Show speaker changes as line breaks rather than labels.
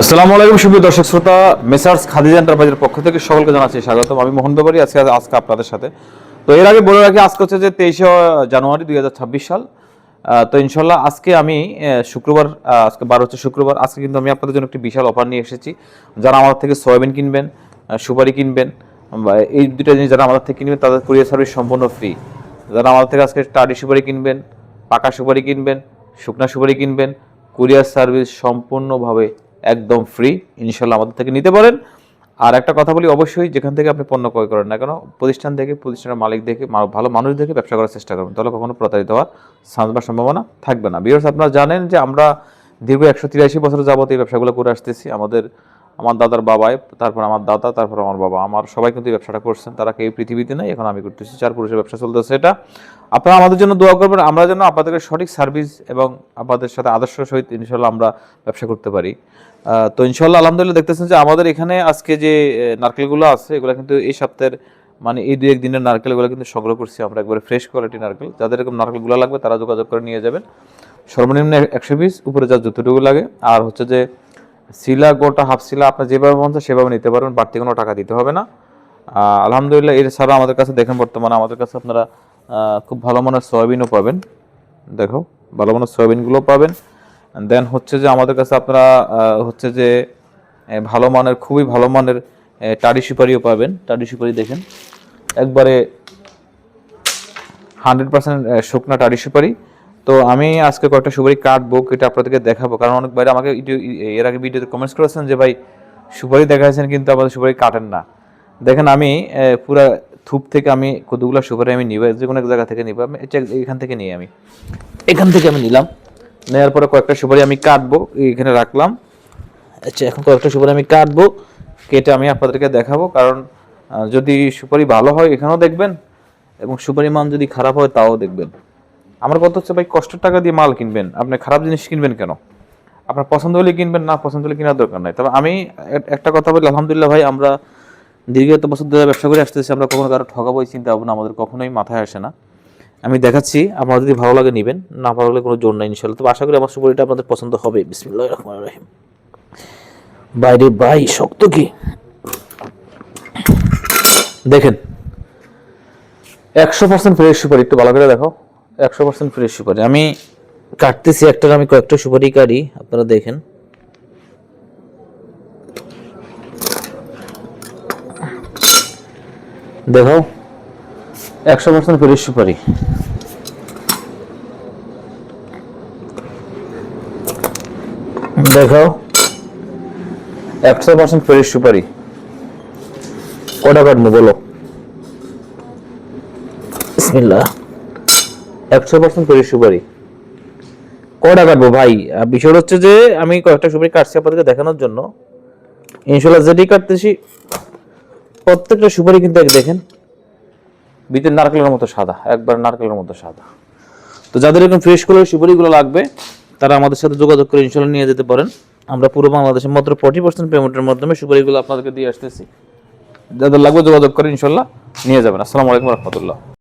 আসসালামু আলাইকুম, সুপ্রিয় দর্শক শ্রোতা। মেসার্স খাদিজা এন্টারপ্রাইজের পক্ষ থেকে সকলকে জানাচ্ছি স্বাগতম। আমি মোহন ব্যাপারী আজকে আজকে আপনাদের সাথে। তো এর আগে বলে রাখি, আজকে হচ্ছে যে তেইশে জানুয়ারি দুই হাজার ছাব্বিশ সাল। তো ইনশাল্লাহ আজকে আমি শুক্রবার আজকে বার হচ্ছে শুক্রবার। আজকে কিন্তু আমি আপনাদের জন্য একটি বিশাল অফার নিয়ে এসেছি। যারা আমার থেকে সয়াবিন কিনবেন সুপারি কিনবেন এই দুটো জিনিস যারা আমাদের থেকে কিনবেন, তাদের কুরিয়ার সার্ভিস সম্পূর্ণ ফ্রি। যারা আমাদের থেকে আজকে টাডি সুপারি কিনবেন, পাকা সুপারি কিনবেন, শুকনা সুপারি কিনবেন, কুরিয়ার সার্ভিস সম্পূর্ণভাবে একদম ফ্রি ইনশাল্লাহ আমাদের থেকে নিতে পারেন। আর একটা কথা বলি, অবশ্যই যেখান থেকে আপনি পণ্য ক্রয় করেন না কেন, প্রতিষ্ঠান থেকে, প্রতিষ্ঠানের মালিক দেখে ভালো মানুষ দেখে ব্যবসা করার চেষ্টা করবেন। তাহলে কখনো প্রতারিত হওয়ার বা সম্ভাবনা থাকবে না। বিয়ার্স আপনারা জানেন যে আমরা দীর্ঘ একশো তিরাশি বছর যাবত এই ব্যবসাগুলো করে আসতেছি। আমাদের আমার দাদার বাবাই, তারপর আমার দাদা, তারপর আমার বাবা। আমার সবাই কিন্তু ব্যবসাটা করছেন তারা কেউ পৃথিবীতে নেই? এখন আমি করতেছি। চার পুরুষের ব্যবসা চলতেছে এটা। আপনারা আমাদের জন্য দোয়া করবেন। আমরা যেন আপনাদেরকে সঠিক সার্ভিস এবং আপনাদের সাথে আদর্শ সহিত ইনশাল্লাহ আমরা ব্যবসা করতে পারি। তো ইনশাল্লাহ আলহামদুলিল্লাহ দেখতেছেন যে আমাদের এখানে আজকে যে নারকেলগুলো আছে, এগুলো কিন্তু এই সপ্তাহের মানে এই দু একদিনের নারকেলগুলো কিন্তু সংগ্রহ করছি আমরা। একবারে ফ্রেশ কোয়ালিটি নারকেল। যাদের এরকম নারকেলগুলো লাগবে, তারা যোগাযোগ করে নিয়ে যাবেন। সর্বনিম্ন একশো পিস, উপরে যা যতটুকু লাগে। আর হচ্ছে যে শিলা গোটা হাফ শিলা আপনার যেভাবে মন সেভাবে নিতে পারবেন, বাড়তি কোনো টাকা দিতে হবে না। আলহামদুলিল্লাহ এছাড়া আমাদের কাছে দেখেন বর্তমানে আমাদের কাছে আপনারা খুব ভালো মানের সয়াবিনও পাবেন। দেখো, ভালো মানের সয়াবিনগুলো পাবেন। দেন হচ্ছে যে আমাদের কাছে আপনারা হচ্ছে যে ভালো মানের, খুবই ভালো মানের টাডি সুপারিও পাবেন। টাডি সুপারি দেখেন, একবারে হান্ড্রেড পার্সেন্ট শুকনা টাডি সুপারি। তো আমি আজকে কয়েকটা সুপারি কাটবো কেটে আপনাদেরকে দেখাবো। কারণ অনেক বাইরে আমাকে এর আগে ভিডিওতে কমেন্টস করেছেন যে, ভাই, সুপারি দেখাচ্ছেন কিন্তু আমাদের সুপারি কাটেন না। দেখেন আমি পুরা থুপ থেকে আমি কতগুলো সুপারি আমি নিব যে কোনো এক জায়গা থেকে নিব। আমি এখান থেকে নিই আমি। এখান থেকে আমি নিলাম। নেওয়ার পরে কয়েকটা সুপারি আমি কাটবো, এখানে রাখলাম। আচ্ছা এখন কয়েকটা সুপারি আমি কাটবো, কেটে আমি আপনাদেরকে দেখাবো। কারণ যদি সুপারি ভালো হয়, এখানেও দেখবেন, এবং সুপারি মান যদি খারাপ হয়, তাও দেখবেন। আমার কথা হচ্ছে ভাই কষ্টের টাকা দিয়ে মাল কিনবেন, আপনি খারাপ জিনিস কিনবেন কেন? আপনার পছন্দ হলে কিনবেন, না পছন্দ হলে কেনার দরকার নাই। তবে আমি একটা কথা বলি, আলহামদুলিল্লাহ ভাই, আমরা দীর্ঘ এত বছর ধরে ব্যবসা করে আসতেছি, আমরা কখনো কারও ঠকাবো এই চিন্তা ভাবনা আমাদের কখনোই মাথায় আসে না। আমি দেখাচ্ছি, আপনার যদি ভালো লাগে নেবেন, না ভালো লাগলে কোনো জোর নাই ইনশাল্লাহ তবে আশা করি আমার সুপারিটা আপনাদের পছন্দ হবে। বিসমিল্লাহ রহমান রহিম। বাইরে ভাই, শক্ত কি? দেখেন, একশো পার্সেন্ট ফ্রেশ সুপারি, একটু ভালো করে দেখো। একশো পার্সেন্ট ফ্রেশ সুপারি। আমি কাটতেছি একটার আমি কয়েকটা সুপারি কাটি, আপনারা দেখেন। দেখো, একশো পার্সেন্ট ফ্রেশ সুপারি। দেখো, একশো পার্সেন্ট ফ্রেশ সুপারি। কটা কাটবো বলো? বিসমিল্লাহ। একশো পার্সেন্ট ফ্রেশ সুপারি। কটা কাটবো ভাই? বিষয় হচ্ছে যে, আমি কয়েকটা সুপারি কাটছি আপনাদেরকে দেখানোর জন্য। ইনশাল্লাহ যেটি কাটতেছি, প্রত্যেকটা সুপারি কিন্তু এক দেখেন। ভিতরে নারকেলের মতো সাদা, একবার নারকেলের মতো সাদা। তো যাদের এরকম ফ্রেশ সুপারিগুলো লাগবে, তারা আমাদের সাথে যোগাযোগ করে ইনশাল্লাহ নিয়ে যেতে পারেন। আমরা পুরো বাংলাদেশে মাত্র ফর্টি পার্সেন্ট পেমেন্টের মাধ্যমে সুপারিগুলো আপনাদেরকে দিয়ে আসতেছি। যাদের লাগবে যোগাযোগ করে ইনশাল্লাহ নিয়ে যাবেন। আসসালামু আলাইকুম রহমতুল্লাহ।